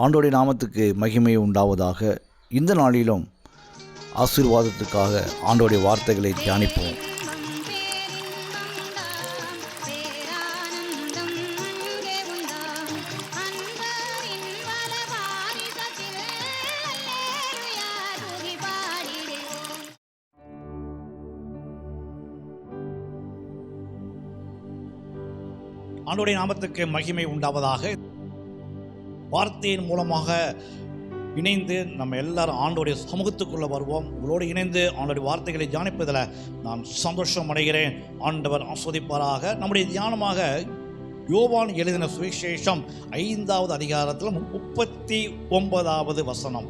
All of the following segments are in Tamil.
ஆண்டோடைய நாமத்துக்கு மகிமை உண்டாவதாக. இந்த நாளிலும் ஆசீர்வாதத்துக்காக ஆண்டோடைய வார்த்தைகளை தியானிப்போம். ஆண்டோடைய நாமத்துக்கு மகிமை உண்டாவதாக. வார்த்தையின் மூலமாக இணைந்து நம்ம எல்லாரும் ஆண்டோடைய சமூகத்துக்குள்ளே வருவோம். உங்களோடு இணைந்து ஆண்டோடைய வார்த்தைகளை தியானிப்பதில் நான் சந்தோஷம் அடைகிறேன் ஆண்டவர் ஆஸ்வதிப்பாராக. நம்முடைய தியானமாக யோவான் எழுதின சுவிசேஷம் ஐந்தாவது அதிகாரத்தில் முப்பத்தி ஒன்பதாவது வசனம்.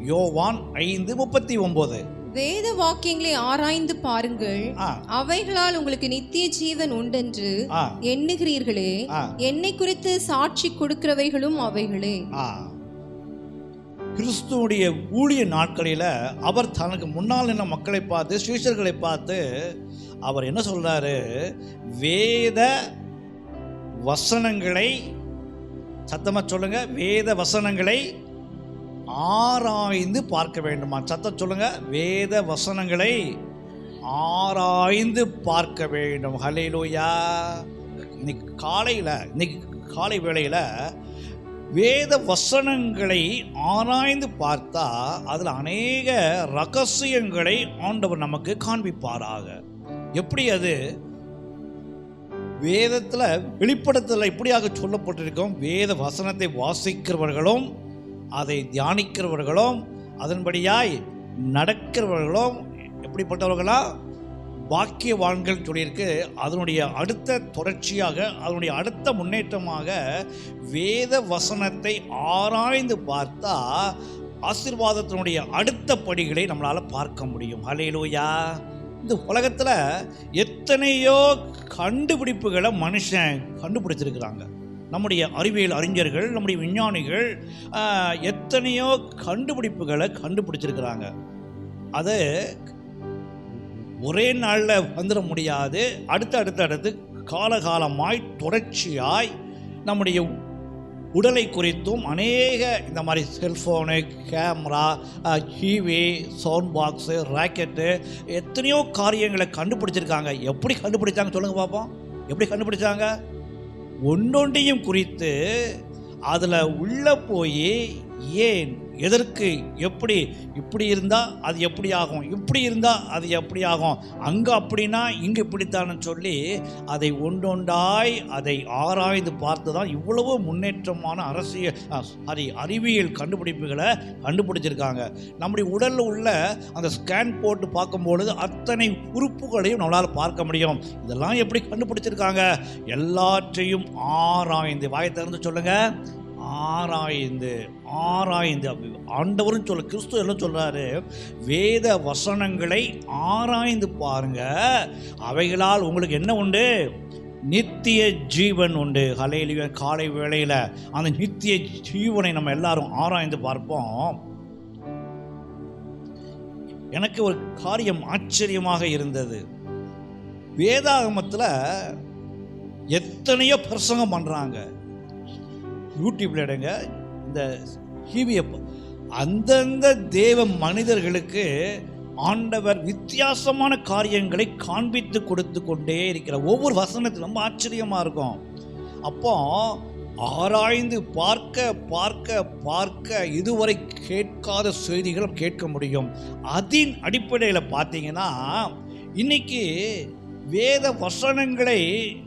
யோவான் ஐந்து முப்பத்தி ஒன்பது. வேத வாக்கியங்களை ஆராய்ந்து பாருங்கள். அவைகளால் உங்களுக்கு நித்திய ஜீவன் உண்டென்று எண்ணுகிறீர்களே. என்னை குறித்து சாட்சி கொடுக்கிறவைகளும் அவைகளே. ஆ. கிறிஸ்துவுடைய ஊழிய நாட்களில் அவர் தனக்கு முன்னால் நின்ற மக்களை பார்த்து சீஷர்களை பார்த்து அவர் என்ன சொல்றாரு? வேத வசனங்களை சத்தமா சொல்லுங்க. வேத வசனங்களை ஆராய்ந்து பார்க்க வேண்டுமா? சத்தம் சொல்லுங்க. வேத வசனங்களை ஆராய்ந்து பார்க்க வேண்டும். ஹலேலோயா இன்னைக்கு காலையில் இன்னைக்கு காலை வேளையில் வேத வசனங்களை ஆராய்ந்து பார்த்தா அதில் அநேக ரகசியங்களை ஆண்டவர் நமக்கு காண்பிப்பாராக. எப்படி அது? வேதத்தில் வெளிப்படத்தில் இப்படியாக சொல்லப்பட்டிருக்கும். வேத வசனத்தை வாசிக்கிறவர்களும் அதை தியானிக்கிறவர்களும் அதன்படியாய் நடக்கிறவர்களும் எப்படிப்பட்டவர்களா? பாக்கியவான்கள் சொல்லியிருக்கு. அதனுடைய அடுத்த தொடர்ச்சியாக அதனுடைய அடுத்த முன்னேற்றமாக வேத வசனத்தை ஆராய்ந்து பார்த்தா ஆசீர்வாதத்தினுடைய அடுத்த படிகளை நம்மளால் பார்க்க முடியும். ஹலையிலூயா இந்த உலகத்தில் எத்தனையோ கண்டுபிடிப்புகளை மனுஷன் கண்டுபிடிச்சிருக்கிறாங்க. நம்முடைய அறிவியல் அறிஞர்கள் நம்முடைய விஞ்ஞானிகள் எத்தனையோ கண்டுபிடிப்புகளை கண்டுபிடிச்சிருக்கிறாங்க. அது ஒரே நாளில் வந்துட முடியாது. அடுத்து அடுத்து அடுத்து காலகாலமாய் தொடர்ச்சியாய் நம்முடைய உடலை குறித்தும் அநேக இந்த மாதிரி cellphone camera TV sound box rocket எத்தனையோ காரியங்களை கண்டுபிடிச்சிருக்காங்க. எப்படி கண்டுபிடிச்சாங்க சொல்லுங்கள் பார்ப்போம் எப்படி கண்டுபிடிச்சாங்க? ஒன்றொன்றையும் குறித்து அதில் உள்ளே போய் ஏன் எதற்கு எப்படி இப்படி இருந்தால் அது எப்படி ஆகும் இப்படி இருந்தால் அது எப்படி ஆகும் அங்கே அப்படின்னா இங்கே இப்படித்தானு சொல்லி அதை ஒன்றொன்றாய் அதை ஆராய்ந்து பார்த்து தான் இவ்வளவு முன்னேற்றமான அரசியல் சாரி அறிவியல் கண்டுபிடிப்புகளை கண்டுபிடிச்சிருக்காங்க. நம்முடைய உடலில் உள்ள அந்த ஸ்கேன் போட்டு பார்க்கும்பொழுது அத்தனை உறுப்புகளையும் நம்மளால் பார்க்க முடியும். இதெல்லாம் எப்படி கண்டுபிடிச்சிருக்காங்க? எல்லாற்றையும் ஆராய்ந்து வாயை திறந்து சொல்லுங்கள் ஆராய்ந்து ஆராய்ந்து அப்படி ஆண்டவரும் சொல்ல கிறிஸ்து என்ன சொல்கிறாரு வேத வசனங்களை ஆராய்ந்து பாருங்க. அவைகளால் உங்களுக்கு என்ன உண்டு? நித்திய ஜீவன் உண்டு. ஹலையில காலை வேளையில் அந்த நித்திய ஜீவனை நம்ம எல்லாரும் ஆராய்ந்து பார்ப்போம். எனக்கு ஒரு காரியம் ஆச்சரியமாக இருந்தது. வேதாகமத்தில் எத்தனையோ பிரசங்கம் பண்ணுறாங்க யூடியூப்ல எடுங்க. இந்த டிவியை அந்தந்த தேவ மனிதர்களுக்கு ஆண்டவர் வித்தியாசமான காரியங்களை காண்பித்து கொடுத்து கொண்டே இருக்கிற ஒவ்வொரு வசனத்தில் ரொம்ப ஆச்சரியமாக இருக்கும். அப்போ ஆராய்ந்து பார்க்க பார்க்க பார்க்க இதுவரை கேட்காத செய்திகள் கேட்க முடியும். அதன் அடிப்படையில் பார்த்தீங்கன்னா இன்னைக்கு வேத வசனங்களை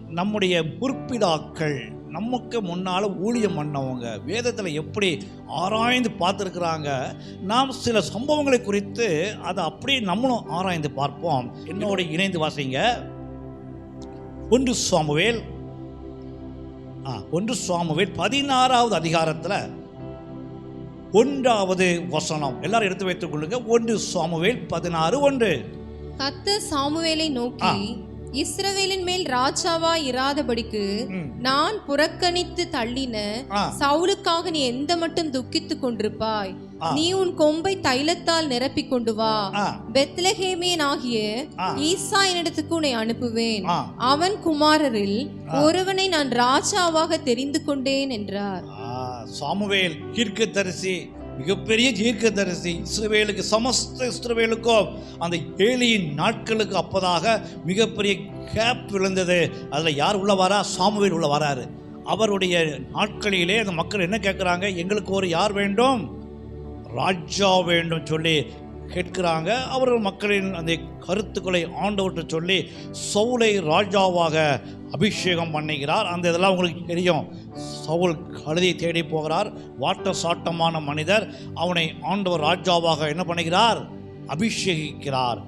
நம்முடைய முற்பிதாக்கள் நமக்கு முன்னால் ஊழியம் பண்ணவங்க வேதத்தில் எப்படி ஆராய்ந்து பார்த்துருக்குறாங்க நாம் சில சம்பவங்களை குறித்து அதை அப்படியே நம்மளும் ஆராய்ந்து பார்ப்போம். என்னோட இணைந்து வாசிங்க. ஒன்று சுவாமுவேல் ஆ ஒன்று சுவாமுவேல் பதினாறாவது அதிகாரத்தில் ஒன்றாவது வசனம். எல்லாரும் எடுத்து வைத்துக் கொள்ளுங்க. ஒன்று சுவாமுவேல் பதினாறு ஒன்று. கர்த்தர் சாமுவேலை நோக்கி இஸ்ரவேலின் மேல் ராஜாவா இராதபடிக்கு. நான் புறக்கணித்து தள்ளின சவுலுக்காக நீ எந்த மட்டும் துக்கித்துக் கொண்டிருப்பாய். நீ உன் கொம்பை தைலத்தால் நிரப்பிக் கொண்டு வா பெத்லஹேமியன் ஆகிய. ஈசா என்னிடத்துக்கு உன்னை அனுப்புவேன் அவன் குமாரரில். ஒருவனை நான் ராஜாவாக தெரிந்து கொண்டேன் என்றார் சாமுவேல் தீர்க்கதரிசி மிகப்பெரிய தீர்க்கதரிசி இஸ்ரவேலுக்கு சமஸ்த இஸ்ரவேலுக்கும் அந்த ஏழியின் நாட்களுக்கு அப்பதாக மிகப்பெரிய கேப் விழுந்தது. அதில் யார் உள்ள வரா? சாமுவேல் உள்ள வராரு. அவருடைய நாட்களிலே அந்த மக்கள் என்ன கேட்குறாங்க? எங்களுக்கு ஒரு யார் வேண்டும்? ராஜா வேண்டும் சொல்லி கேட்கிறாங்க. அவர்கள் மக்களின் அந்த கருத்துக்களை ஆண்டவர்கிட்ட சொல்லி சவுலை ராஜாவாக அபிஷேகம் பண்ணுகிறார். அந்த இதெல்லாம் உங்களுக்கு தெரியும். சவுல் கழுதை தேடி போகிறார். வாட்ட சாட்டமான மனிதர். அவனை ஆண்டவர் ராஜாவாக என்ன பண்ணுகிறார்? அபிஷேகிக்கிறார்.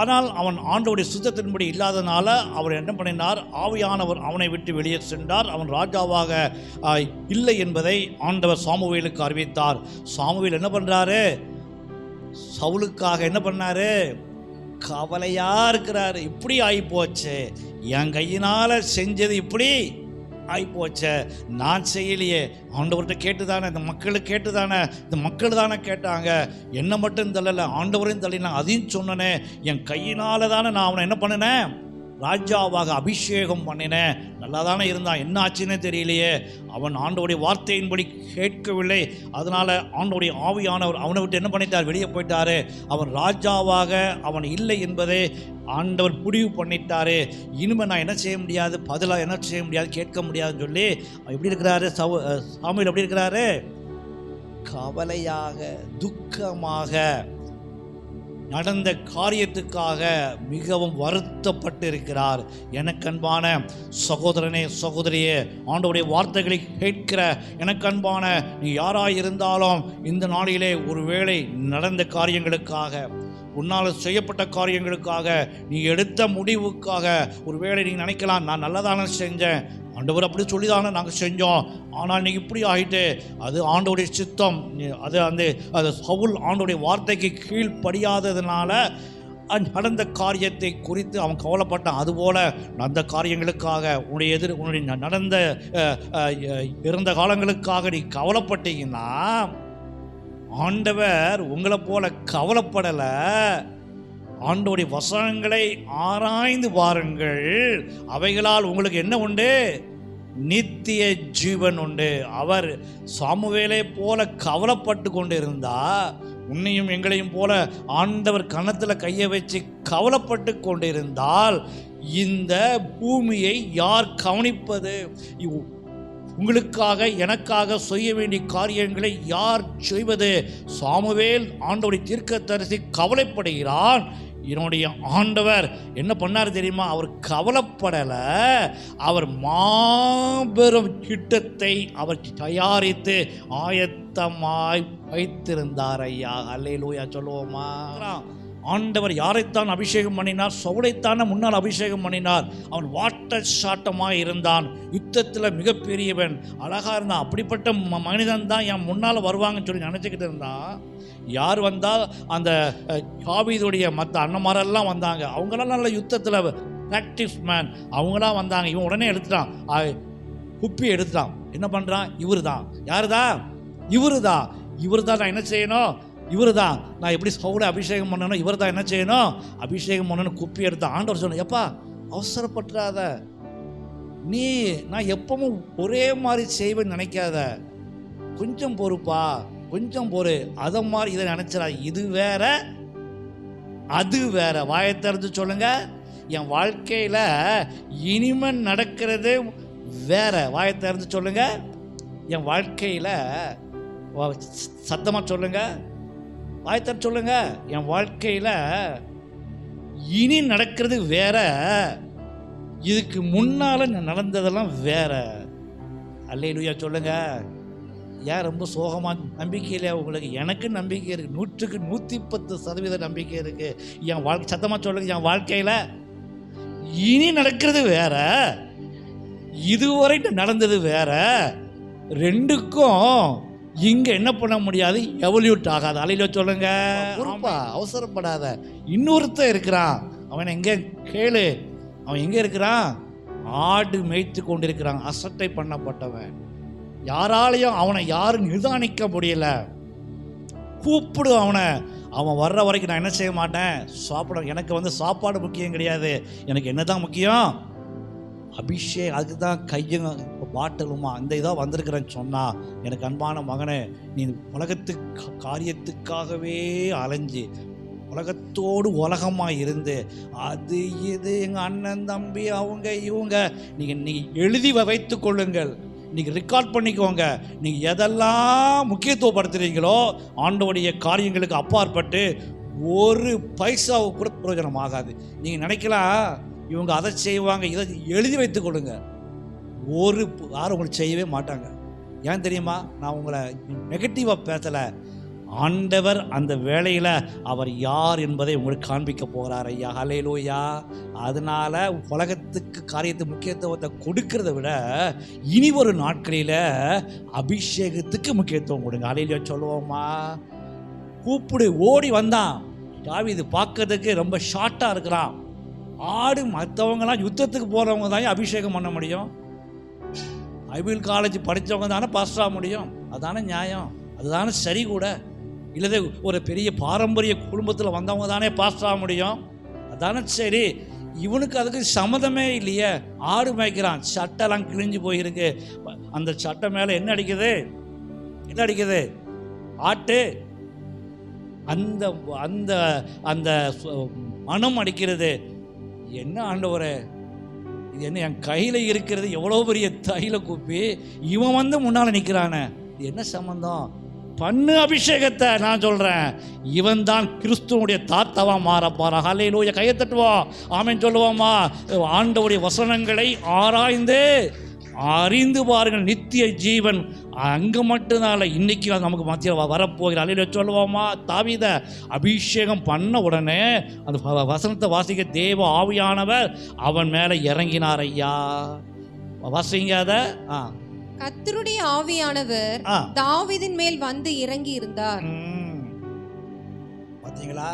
ஆனால் அவன் ஆண்டவருடைய சுத்தத்தின்படி இல்லாதனால அவர் என்ன பண்ணினார்? ஆவியானவர் அவனை விட்டு வெளியே சென்றார். அவன் ராஜாவாக இல்லை என்பதை ஆண்டவர் சாமுவேலுக்கு அறிவித்தார். சாமுவேல் என்ன பண்ணுறாரு சவுலுக்காக என்ன பண்ணார்? கவலையாக இருக்கிறாரு. இப்படி ஆகிப்போச்சு என் கையினால் செஞ்சது இப்படி ஆயிப்போச்சே. நான் செய்யலையே. ஆண்டவர்கிட்ட கேட்டு தானே இந்த மக்களுக்கு கேட்டு தானே இந்த மக்கள் தானே கேட்டாங்க. என்ன மட்டும் தள்ளலை ஆண்டவரையும் தள்ளினா அதையும் சொன்னனே. என் கையினால் தானே நான் அவனை என்ன பண்ணினேன்? ராஜாவாக அபிஷேகம் பண்ணினேன் நல்லா தானே இருந்தான். என்ன ஆச்சுன்னே தெரியலையே. அவன் ஆண்டோடைய வார்த்தையின்படி கேட்கவில்லை. அதனால் ஆண்டோடைய ஆவியானவர் அவனை விட்டு என்ன பண்ணிட்டார்? வெளியே போயிட்டாரு. அவன் ராஜாவாக அவன் இல்லை என்பதை ஆண்டவர் முடிவு பண்ணிட்டாரு. இனிமேல் நான் என்ன செய்ய முடியாது? பதிலாக என்ன செய்ய முடியாது? கேட்க முடியாதுன்னு சொல்லி எப்படி இருக்கிறாரு? சவு சாமியில் எப்படி இருக்கிறாரு? கவலையாக துக்கமாக நடந்த காரியத்துக்காக மிகவும் வருத்தப்பட்டு இருக்கிறார் எனக்கன்பான சகோதரனே சகோதரியே ஆண்டவருடைய வார்த்தைகளை கேட்கிற எனக்கன்பான நீ யாராக இருந்தாலும் இந்த நாளிலே ஒருவேளை நடந்த காரியங்களுக்காக உன்னால் செய்யப்பட்ட காரியங்களுக்காக நீ எடுத்த முடிவுக்காக ஒருவேளை நீ நினைக்கலாம் நான் நல்லதானே செஞ்சேன் ஆண்டவர் அப்படி சொல்லி தானே நாங்கள் செஞ்சோம். ஆனால் நீ இப்படி ஆகிட்டு அது ஆண்டோடைய சித்தம் அது அந்த அது சவுல் ஆண்டோடைய வார்த்தைக்கு கீழ்ப்படியாததுனால அந் நடந்த காரியத்தை குறித்து அவன் கவலைப்பட்டான். அதுபோல் நடந்த காரியங்களுக்காக உன்னுடைய எதிர் உன்னுடைய நடந்த இருந்த காலங்களுக்காக நீ கவலைப்பட்டீங்கன்னா ஆண்டவர் உங்களை போல கவலைப்படலை. ஆண்டோடைய வசனங்களை ஆராய்ந்து பாருங்கள் அவைகளால் உங்களுக்கு என்ன உண்டு? நித்திய ஜீவன் உண்டு. அவர் சாமுவேலை போல கவலைப்பட்டு கொண்டு இருந்தா உன்னையும் எங்களையும் போல ஆண்டவர் கணத்தில் கையை வச்சு கவலைப்பட்டு கொண்டிருந்தால் இந்த பூமியை யார் கவனிப்பது? உங்களுக்காக எனக்காக செய்ய வேண்டிய காரியங்களை யார் செய்வது? சாமுவேல் தீர்க்க தரிசி கவலைப்படுகிறான். என்னுடைய ஆண்டவர் என்ன பண்ணார் தெரியுமா? அவர் கவலைப்படலை. அவர் மாபெரும் திட்டத்தை அவர் தயாரித்து ஆயத்தமாய் வைத்திருந்தார் ஐயா. அல்லையிலூயா சொல்லுவோமா? ஆண்டவர் யாரைத்தான் அபிஷேகம் பண்ணினார் சவுளைத்தானே முன்னால் அபிஷேகம் பண்ணினார் அவன் வாட்ட சாட்டமாக இருந்தான். யுத்தத்தில் மிகப்பெரியவன். அழகாக இருந்தான். அப்படிப்பட்ட ம- மனிதன் தான் என் முன்னால் வருவாங்கன்னு சொல்லி நினச்சிக்கிட்டு இருந்தான் யார் வந்தால் அந்த காவிதுடைய மற்ற அண்ணமாரெல்லாம் வந்தாங்க. அவங்களாம் நல்ல யுத்தத்தில் ப்ராக்டிஸ் மேன் அவங்களாம் வந்தாங்க. இவன் உடனே எடுத்துட்டான். குப்பி எடுத்துட்டான். என்ன பண்ணுறான் இவரு தான் யார் தான் இவர் தான் இவர் தான் நான் என்ன செய்யணும்? இவரு தான் நான் எப்படி சவுளை அபிஷேகம் பண்ணணும் இவர் தான் என்ன செய்யணும்? அபிஷேகம் பண்ணணும் குப்பி எடுத்து ஆண்டவர் சொன்ன எப்பா அவசரப்பட்டுறாத. நீ நான் எப்பவும் ஒரே மாதிரி செய்வேன்னு நினைக்காத. கொஞ்சம் பொறுப்பா கொஞ்சம் பொறு. அதை மாதிரி இதை நினச்சிடா இது வேற அது வேற. வாயை திறந்து சொல்லுங்க. என் வாழ்க்கையில் இனிமே நடக்கிறது வேற. வாயை திறந்து சொல்லுங்க. என் வாழ்க்கையில் சத்தமாக சொல்லுங்கள் வாய்த்தர் சொல்லுங்க. என் வாழ்க்கையில் இனி நடக்கிறது வேற. இதுக்கு முன்னால் நடந்ததெல்லாம் வேற. அல்லையிலுயா சொல்லுங்க. ஏன் ரொம்ப சோகமாக நம்பிக்கை இல்லையா உங்களுக்கு எனக்கு நம்பிக்கை இருக்குது நூற்றுக்கு நூற்றி பத்து சதவீத நம்பிக்கை இருக்குது என் வாழ்க்கை சத்தமாக சொல்லுங்க என் வாழ்க்கையில். இனி நடக்கிறது வேற. இதுவரை நடந்தது வேற. ரெண்டுக்கும் இங்கே என்ன பண்ண முடியாது? எவல்யூட் ஆகாது. அலையில சொல்லுங்க. பொறுப்பா அவசரப்படாத. இன்னொருத்தன் இருக்கிறான். அவன் எங்கே கேளு. அவன் எங்கே இருக்கிறான்? ஆடு மேய்த்து கொண்டிருக்கிறான். அசட்டை பண்ணப்பட்டவன். யாராலையும் அவனை யாரும் நிதானிக்க முடியல. கூப்பிடு அவனை. அவன் வர்ற வரைக்கும் நான் என்ன செய்ய மாட்டேன்? சாப்பிட எனக்கு வந்து சாப்பாடு முக்கியம் கிடையாது. எனக்கு என்ன தான் முக்கியம்? அபிஷேக் அதுக்கு தான் கையும் வாட்டலுமா? இந்த இதாக வந்திருக்கிறேன்னு சொன்னால் எனக்கு அன்பான மகனே நீ உலகத்து காரியத்துக்காகவே அலைஞ்சு உலகத்தோடு உலகமாக இருந்து அது இது எங்கள் அண்ணன் தம்பி அவங்க இவங்க நீங்கள் நீங்கள் எழுதி வைத்து கொள்ளுங்கள். நீங்கள் ரெக்கார்ட் பண்ணிக்கோங்க. நீங்கள் எதெல்லாம் முக்கியத்துவப்படுத்துகிறீங்களோ ஆண்டோடைய காரியங்களுக்கு அப்பாற்பட்டு ஒரு பைசாவை கூட பிரயோஜனம் ஆகாது நீங்கள் நினைக்கலாம் இவங்க அதை செய்வாங்க இதை எழுதி வைத்துக் கொடுங்க ஒரு யாரும் உங்களுக்கு செய்யவே மாட்டாங்க. ஏன் தெரியுமா? நான் உங்களை நெகட்டிவாக பேசலை. ஆண்டவர் அந்த வேலையில் அவர் யார் என்பதை உங்களுக்கு காண்பிக்க போகிறார் ஐயா. ஹலேலூயா அதனால உலகத்துக்கு காரியத்து முக்கியத்துவத்தை கொடுக்கறத விட இனி ஒரு நாட்களில் அபிஷேகத்துக்கு முக்கியத்துவம் கொடுங்க. அலையிலோ சொல்லுவோமா கூப்பிடு. ஓடி வந்தான். தாவீது பார்க்கறதுக்கு ரொம்ப ஷார்ட்டாக இருக்கிறான். ஆடு மற்றவங்களாம் யுத்தத்துக்கு போகிறவங்க தான் அபிஷேகம் பண்ண முடியும். பைபிள் காலேஜ் படித்தவங்க தானே பாஸ் ஆக முடியும். அதுதானே நியாயம். அதுதானே சரி கூட. இல்லை ஒரு பெரிய பாரம்பரிய குடும்பத்தில் வந்தவங்க தானே பாஸ் ஆக முடியும். அதானே சரி. இவனுக்கு அதுக்கு சம்மதமே இல்லையே. ஆடு மேய்க்கிறான். சட்டெல்லாம் கிழிஞ்சு போயிருக்கு. அந்த சட்டை மேலே என்ன அடிக்குது? என்ன அடிக்குது? ஆட்டு. அந்த அந்த அந்த மனம் அடிக்கிறது. என்ன ஆண்டவரே? இது என்ன என் கையில் இருக்கிறது எவ்வளோ பெரிய தையில கூப்பி? இவன் வந்து முன்னால் நிற்கிறானே இது என்ன சம்மந்தம் பண்ணு அபிஷேகத்தை நான் சொல்கிறேன் இவன் தான் கிறிஸ்துவனுடைய தாத்தாவாக மாற ஹலே ஹலையிலூய கையை தட்டுவோம். ஆமேன் சொல்லுவோமா? ஆண்டவுடைய வசனங்களை ஆராய்ந்து அறிந்து பாருங்கள். நித்திய ஜீவன் அங்கே மட்டும்தான் அது நமக்கு மத்தியில் வரப்போகிற அலையில சொல்லுவோமா தாவித அபிஷேகம் பண்ண உடனே அந்த வசனத்தை வாசிக்க தேவ ஆவியானவர் அவன் மேலே இறங்கினார் ஐயா. வாசிங்க அதை. ஆ. கர்த்தருடைய ஆவியானவர் தாவீதின் மேல் வந்து இறங்கி இருந்தார். ம். பாத்தீங்களா?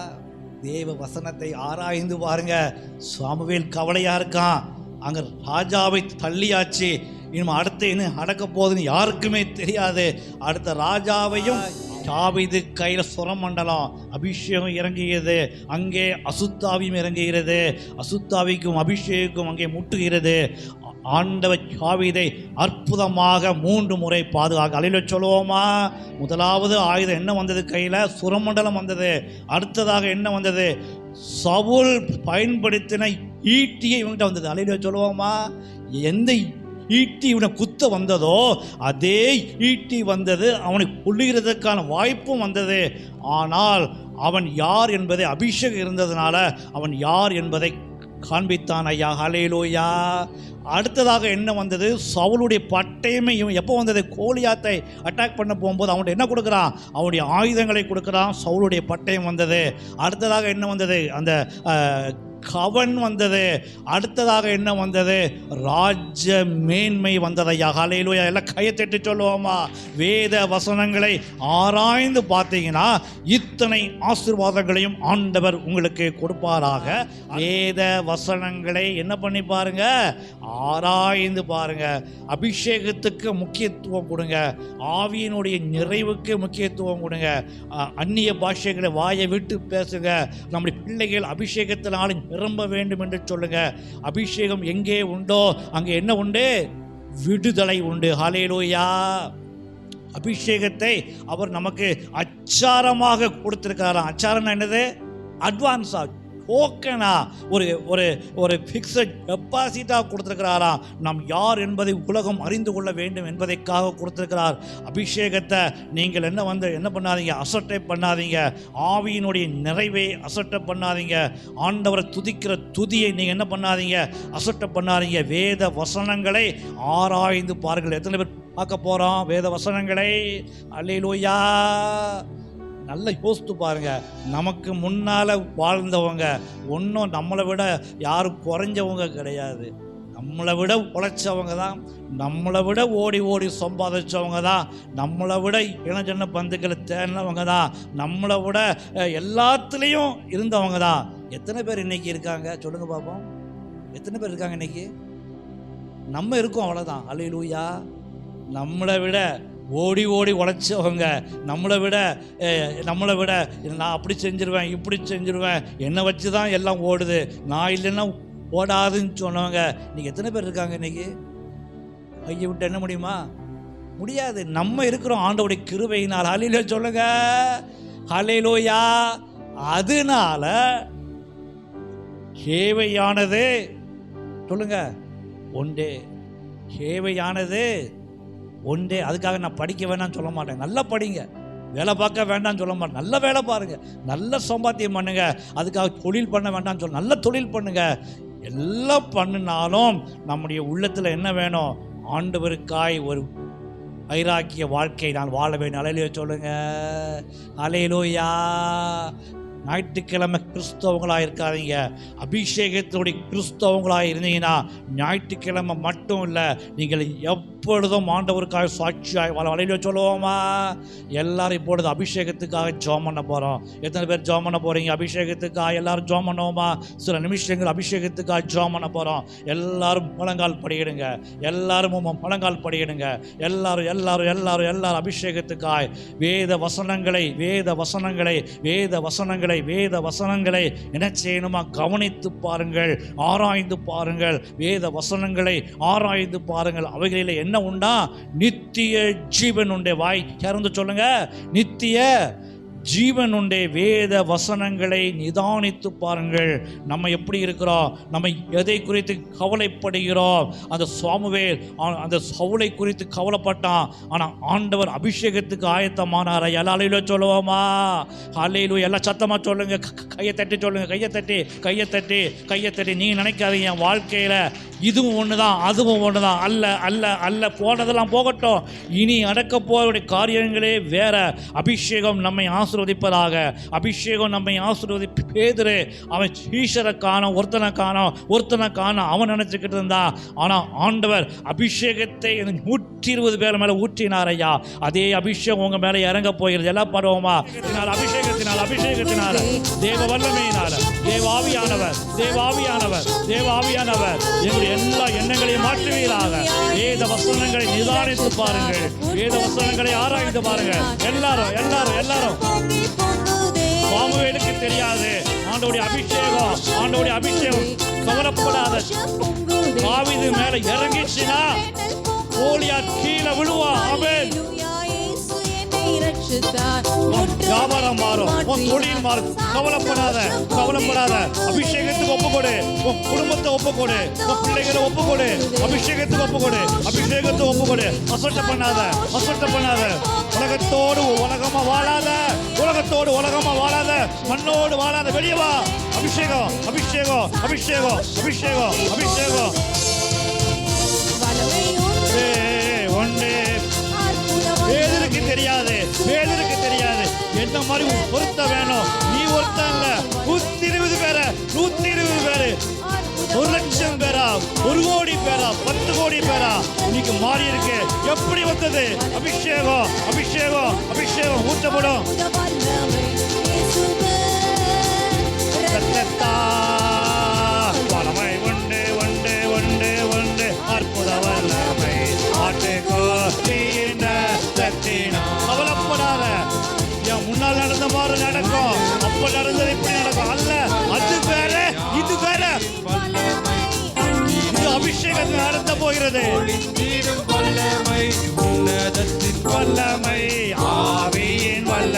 தேவ வசனத்தை ஆராய்ந்து பாருங்க. சாமுவேல் கவலையா இருக்கான். அங்க ராஜாவை தள்ளியாச்சு. இனிமே அடுத்து என்ன நடக்க போகுதுன்னு யாருக்குமே தெரியாது. அடுத்த ராஜாவையும் தாவீது கையில சுரமண்டலம் அபிஷேகம் இறங்குகிறது. அங்கே அசுத்தாவியும் இறங்குகிறது. அசுத்தாவிக்கும் அபிஷேகம் அங்கே முட்டுகிறது. ஆண்டவர் தாவீதை அற்புதமாக மூன்று முறை பாதுகாக்க அலையில சொல்லுவோமா? முதலாவது ஆயுதம் என்ன வந்தது கையில்? சுரமண்டலம் வந்தது. அடுத்ததாக என்ன வந்தது? சவுல் பயன்படுத்தின ஈட்டியை இவன்கிட்ட வந்தது. அலையில சொல்லுவோமா? எந்த ஈட்டி இவனை குத்த வந்ததோ அதே ஈட்டி வந்தது அவனை கொள்ளுகிறதுக்கான வாய்ப்பும் வந்தது. ஆனால் அவன் யார் என்பதை அபிஷேகம் இருந்ததுனால அவன் யார் என்பதை காண்பித்தான் ஐயா. ஹலேலோயா அடுத்ததாக என்ன வந்தது? சவுளுடைய பட்டயமே இவன் எப்போ வந்தது? கோலியாத்தை அட்டாக் பண்ண போகும்போது அவன்கிட்ட என்ன கொடுக்குறான்? அவனுடைய ஆயுதங்களை கொடுக்குறான். சவுளுடைய பட்டயம் வந்தது. அடுத்ததாக என்ன வந்தது? அந்த கவன் வந்தது அடுத்ததாக என்ன வந்தது? ராஜ மேன்மை வந்ததையா? ஹலையிலூயா எல்லாம் கையை தட்டி சொல்லுவோமா? வேத வசனங்களை ஆராய்ந்து பார்த்தீங்கன்னா இத்தனை ஆசீர்வாதங்களையும் ஆண்டவர் உங்களுக்கு கொடுப்பாராக. வேத வசனங்களை என்ன பண்ணி பாருங்க? ஆராய்ந்து பாருங்க. அபிஷேகத்துக்கு முக்கியத்துவம் கொடுங்க. ஆவியினுடைய நிறைவுக்கு முக்கியத்துவம் கொடுங்க. அந்நிய பாஷைகளை வாயை விட்டு பேசுங்க. நம்முடைய பிள்ளைகள் அபிஷேகத்தினால் நிரம்ப வேண்டும் என்று சொல்லுங்க. அபிஷேகம் எங்கே உண்டோ அங்கே என்ன உண்டு? விடுதலை உண்டு. ஹalleluya. அபிஷேகத்தை அவர் நமக்கு அச்சாரமாக கொடுத்திருக்கிறாராம். அச்சாரம்னா என்னது? அட்வான்ஸாக டோக்கனா ஒரு ஒரு ஒரு ஃபிக்ஸட் டெபாசிட்டாக கொடுத்துருக்கிறாராம் நாம் யார் என்பதை உலகம் அறிந்து கொள்ள வேண்டும் என்பதைக்காக கொடுத்துருக்கிறார். அபிஷேகத்தை நீங்கள் என்ன வந்து என்ன பண்ணாதீங்க? அசட்டை பண்ணாதீங்க. ஆவியினுடைய நிறைவை அசட்டை பண்ணாதீங்க. ஆண்டவரை துதிக்கிற துதியை நீங்கள் என்ன பண்ணாதீங்க? அசட்டை பண்ணாதீங்க. வேத வசனங்களை ஆராய்ந்து பாருங்கள். எத்தனை பேர் பார்க்க போகிறோம் வேத வசனங்களை? அல்லையிலோயா நல்லா யோசித்து பாருங்க. நமக்கு முன்னால் வாழ்ந்தவங்க ஒன்றும் நம்மளை விட யாரும் குறைஞ்சவங்க கிடையாது. நம்மளை விட உழைச்சவங்க தான். நம்மளை விட ஓடி ஓடி சம்பாதிச்சவங்க தான். நம்மளை விட இளஞ்சன்ன பந்துக்களை தேடினவங்க தான். நம்மளை விட எல்லாத்துலேயும் இருந்தவங்க தான். எத்தனை பேர் இன்னைக்கு இருக்காங்க? சொல்லுங்கள் பார்ப்போம் எத்தனை பேர் இருக்காங்க இன்னைக்கு? நம்ம இருக்கோம் அவ்வளோதான் அலையிலூயா நம்மளை விட ஓடி ஓடி உழைச்சவங்க நம்மளை விட நம்மளை விட நான் அப்படி செஞ்சிருவேன் இப்படி செஞ்சிருவேன் என்னை வச்சு தான் எல்லாம் ஓடுது. நான் இல்லைன்னா ஓடாதுன்னு சொன்னவங்க நீங்கள் எத்தனை பேர் இருக்காங்க இன்னைக்கு? கையை விட்டு என்ன முடியுமா? முடியாது. நம்ம இருக்கிறோம் ஆண்டவுடைய கிருபையினால். அலையில சொல்லுங்க. அலையிலோயா அதனால சேவையானது சொல்லுங்க. ஒன்றே சேவையானது ஒன்றே அதுக்காக நான் படிக்க வேணாம்னு சொல்ல மாட்டேன். நல்லா படிங்க. வேலை பார்க்க வேண்டாம்னு சொல்ல மாட்டேன். நல்ல வேலை பாருங்க. நல்ல சம்பாத்தியம் பண்ணுங்க. அதுக்காக தொழில் பண்ண வேண்டாம்னு சொல்ல நல்ல தொழில் பண்ணுங்க. எல்லாம் பண்ணினாலும் நம்முடைய உள்ளத்தில் என்ன வேணும்? ஆண்டவருக்காய் ஒரு வைராக்கிய வாழ்க்கை நான் வாழ வேண்டும். அலையிலோ சொல்லுங்க. அலையிலோயா. ஞாயிற்றுக்கிழமை கிறிஸ்தவங்களாக இருக்காதீங்க. அபிஷேகத்தோடைய கிறிஸ்தவங்களாக இருந்தீங்கன்னா ஞாயிற்றுக்கிழமை மட்டும் இல்லை நீங்கள் எப்பொழுதும் ஆண்டவருக்காக சாட்சியாய் வள வலையில சொல்லுவோமா? எல்லாரும் இப்பொழுது அபிஷேகத்துக்காக ஜோம் பண்ண போகிறோம் எத்தனை பேர் ஜோம் பண்ண போகிறீங்க அபிஷேகத்துக்காக எல்லாரும் ஜோம் பண்ணுவோமா? சில நிமிஷங்கள் அபிஷேகத்துக்காக ஜோம் பண்ண போகிறோம் எல்லாரும் முழங்கால் படியிடுங்க. எல்லாரும் முழங்கால் படியிடுங்க. எல்லாரும் எல்லாரும் எல்லாரும் எல்லாரும் அபிஷேகத்துக்காய் வேத வசனங்களை வேத வசனங்களை வேத வசனங்களை வேத வசனங்களை என்ன செய்யணுமா கவனித்து பாருங்கள் ஆராய்ந்து பாருங்கள். வேத வசனங்களை ஆராய்ந்து பாருங்கள். அவைகளில் என்ன என்ன உண்டா? நித்திய ஜீவன் உண்டே. வாய் திறந்து சொல்லுங்க. நித்திய ஜீவனுடைய வேத வசனங்களை நிதானித்து பாருங்கள். நம்ம எப்படி இருக்கிறோம்? நம்ம எதை குறித்து கவலைப்படுகிறோம்? அந்த சுவாமுவேல் அந்த சவுளை குறித்து கவலைப்பட்டான். ஆனால் ஆண்டவர் அபிஷேகத்துக்கு ஆயத்தமானார். எல்லாரையில சொல்லுவோமா? அலையிலும் எல்லாம் சத்தமாக சொல்லுங்க. க- கையை தட்டி சொல்லுங்க. கையை தட்டி கையை தட்டி கையை தட்டி. நீங்கள் நினைக்காதீங்க என் வாழ்க்கையில் இதுவும் ஒன்று தான் அதுவும் ஒன்று தான் அல்ல அல்ல அல்ல போனதெல்லாம் போகட்டும். இனி நடக்க போகிற காரியங்களே வேற. அபிஷேகம் நம்மை ஆசிர்வதிப்பதாக. அபிஷேகம் நம்மை ஆசிர்வதிப்பு பேதுரு. அவன் ஈஸ்வரை காணோம் ஒருத்தனை காணோம் ஒருத்தனை காணோம் அவன் நினச்சிக்கிட்டு இருந்தா. ஆனால் ஆண்டவர் அபிஷேகத்தை நூற்றி இருபது பேர் மேலே ஊற்றினார் ஐயா. அதே அபிஷேகம் உங்கள் மேலே இறங்க போகிறது. எல்லாம் பருவமா அபிஷேகம் அபிஷேகத்தினால் அபிஷேகத்தினால தேவ வல்லமையினால தேவாவியானவர் தேவாவியானவர் தேவாவியானவர் எங்களுடைய எல்லா எண்ணங்களையும் மாற்றுவீராக. வேத வசனங்களை நிதானித்து பாருங்கள். வேத வசனங்களை ஆராய்ந்து பாருங்கள். எல்லாரும் எல்லாரும் எல்லாரும். சாமுவேலுக்கு தெரியாது. ஆண்டோடைய அபிஷேகம் ஆண்டோடைய அபிஷேகம். கவலைப்படாத. தாவீது மேல இறங்கிச்சுன்னா கோலியாத் கீழே விழுவா. அவன் வியாபாரம் மாறும். உன் தொழில் மாறும். கவலைப்படாத கவலைப்படாத. அபிஷேகத்துக்கு ஒப்பு கொடு உன் குடும்பத்தை ஒப்பு கொடு உன் பிள்ளைகளை கொடு அபிஷேகத்துக்கு ஒப்பு கொடு அபிஷேகத்தை ஒப்பு கொடு அசட்ட பண்ணாத அசட்ட பண்ணாத. உலகத்தோடு உலகமா வாழாத. உலகத்தோடு உலகமா வாழாத. மண்ணோடு வாழாத. வெளியே வா. அபிஷேகம் அபிஷேகம் அபிஷேகம் அபிஷேகம் அபிஷேகம். தெரியாது. பேதருக்கு தெரியாது. என்ன மாதிரி ஒருத்த வேணும்? நீ ஒருத்தன் இல்ல. நூத்தி இருபது பேர நூத்தி இருபது பேரு. ஒரு லட்சம் பேரா ஒரு கோடி பேரா பத்து கோடி பேரா இன்னைக்கு மாறி இருக்கு. எப்படி வந்தது? அபிஷேகம் அபிஷேகம் அபிஷேகம். ஊற்றப்படும் ரத்தத்தா. முன்னால் மாதிரி நடக்கும். அப்ப நடந்தது இப்படி நடக்கும். அல்ல அது வேற இது வேற. இது அபிஷேகத்தில் நடத்த போகிறது. வல்லமை வல்லமை ஆவியின் வல்ல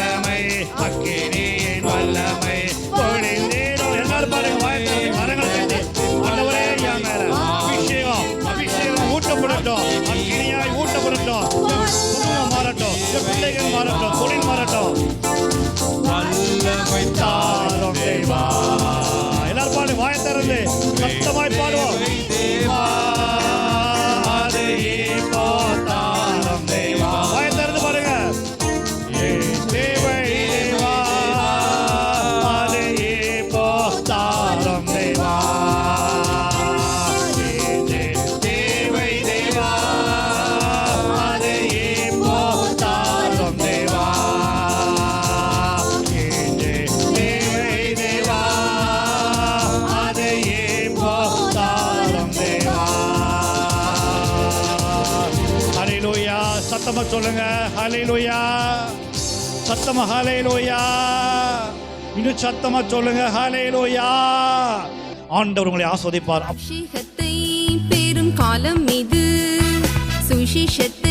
சத்தமா சொல்லுங்க ஹalleluya. சத்தமா ஹalleluya. இன்னும் சத்தமா சொல்லுங்க ஹalleluya. ஆண்டவர் உங்களை ஆஸ்வதிப்பார். அபிஷேகத்தை பெரும் காலம் இது. நட்சத்திரம்